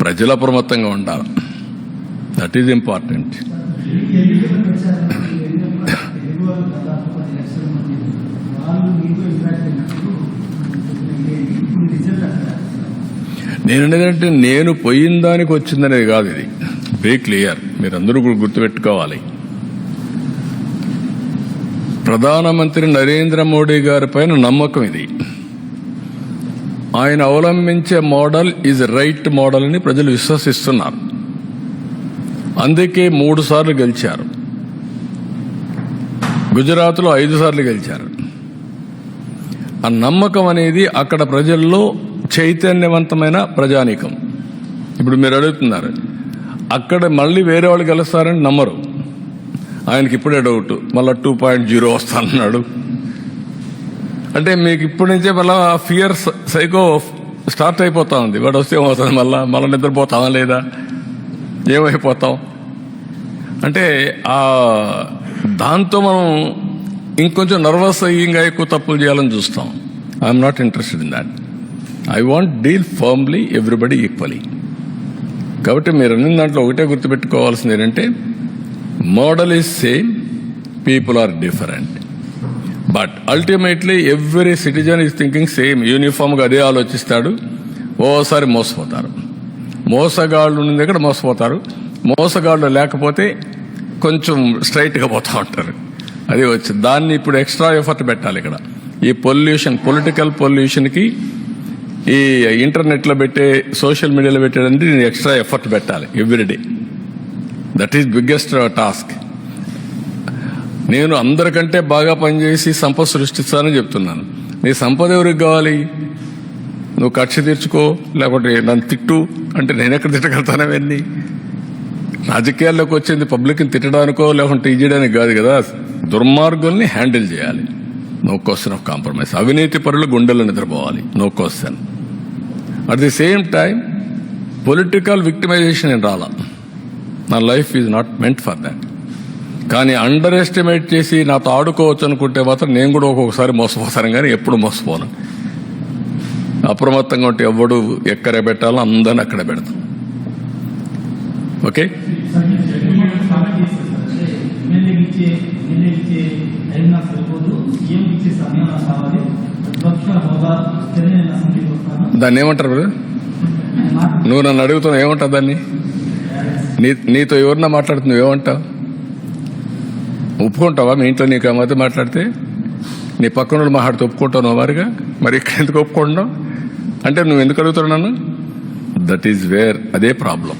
ప్రజలు అప్రమత్తంగా ఉండాలి. దట్ ఈజ్ ఇంపార్టెంట్ నేను ఏంటంటే నేను పోయిన దానికి వచ్చిందనేది కాదు ఇది. వెరీ క్లియర్ మీరందరూ కూడా గుర్తుపెట్టుకోవాలి. ప్రధానమంత్రి నరేంద్ర మోడీ గారి పైన నమ్మకం ఇది. ఆయన అవలంబించే మోడల్ ఈజ్ రైట్ మోడల్ అని ప్రజలు విశ్వసిస్తున్నారు. అందుకే మూడు సార్లు గెలిచారు. గుజరాత్లో ఐదు సార్లు గెలిచారు. ఆ నమ్మకం అనేది అక్కడ ప్రజల్లో చైతన్యవంతమైన ప్రజానీకం. ఇప్పుడు మీరు అడుగుతున్నారు అక్కడ మళ్ళీ వేరే వాళ్ళు గెలుస్తారని నమ్మరు. ఆయనకి ఇప్పుడే డౌట్ మళ్ళీ టూ పాయింట్ జీరో వస్తానన్నాడు. అంటే మీకు ఇప్పటి నుంచే మళ్ళా ఫియర్ సైకో స్టార్ట్ అయిపోతా ఉంది. వాడు వస్తే ఏమవుతుంది మళ్ళీ మళ్ళీ నిద్రపోతామా లేదా? ఏమైపోతాం అంటే ఆ దాంతో మనం ఇంకొంచెం నర్వస్ అయ్యి ఇంకా ఎక్కువ తప్పులు చేయాలని చూస్తాం. I'm not interested in that I want deal firmly everybody equally కాబట్టి మీరు అన్ని దాంట్లో ఒకటే గుర్తుపెట్టుకోవాల్సింది ఏంటంటే model is same people are different but ultimately every citizen is thinking same యూనిఫామ్గా అదే ఆలోచిస్తాడు. ఓసారి మోసపోతారు. మోసగాళ్ళు ఉన్న దగ్గర మోసపోతారు. మోసగాళ్ళు లేకపోతే కొంచెం స్ట్రైట్గా పోతూ ఉంటారు. అది వచ్చి దాన్ని ఇప్పుడు ఎక్స్ట్రా ఎఫర్ట్ పెట్టాలి ఇక్కడ. ఈ పొల్యూషన్ పొలిటికల్ పొల్యూషన్కి ఈ ఇంటర్నెట్లో పెట్టే సోషల్ మీడియాలో పెట్టేదంటే నేను ఎక్స్ట్రా ఎఫర్ట్ పెట్టాలి. Everyday that is biggest task నేను అందరికంటే బాగా పనిచేసి సంపద సృష్టిస్తానని చెప్తున్నాను. నీ సంపద ఎవరికి కావాలి? నువ్వు ఖర్చు తీర్చుకో లేకపోతే నన్ను తిట్టు అంటే నేను ఎక్కడ తిట్టగలుగుతానవన్నీ రాజకీయాల్లోకి వచ్చింది పబ్లిక్ని తిట్టడానికో లేకుంటే ఇయ్యడానికి కాదు కదా. దుర్మార్గుల్ని హ్యాండిల్ చేయాలి. నో క్వశ్చన్ ఆఫ్ కాంప్రమైజ్ అవినీతి పరులు గుండెలు నిద్రపోవాలి. No question at the same time political victimization ఏం రాలా? నా life is not meant for that కానీ అండర్ ఎస్టిమేట్ చేసి నాతో ఆడుకోవచ్చు అనుకుంటే మాత్రం నేను కూడా ఒక్కొక్కసారి మోసపోతాను కానీ ఎప్పుడు మోసపోను. అప్రమత్తంగా ఉంటే ఎవడు ఎక్కడ పెట్టాలో అందరిని అక్కడ పెడతాం. ఓకే? దాన్ని ఏమంటారు నువ్వు నన్ను అడుగుతున్నావు ఏమంటావు దాన్ని? నీ నీతో ఎవరన్నా మాట్లాడుతున్నావు ఏమంటావు? ఒప్పుకుంటావా? మీ ఇంట్లో నీకు ఆ మధ్య మాట్లాడితే? నీ పక్కన మాట్లాడితే ఒప్పుకుంటావు నువ్వు మరిగా మరి ఇక్కడ ఎందుకు ఒప్పుకుంటున్నావు? అంటే నువ్వు ఎందుకు అడుగుతున్నావు దట్ ఈజ్ వేర్ అదే ప్రాబ్లం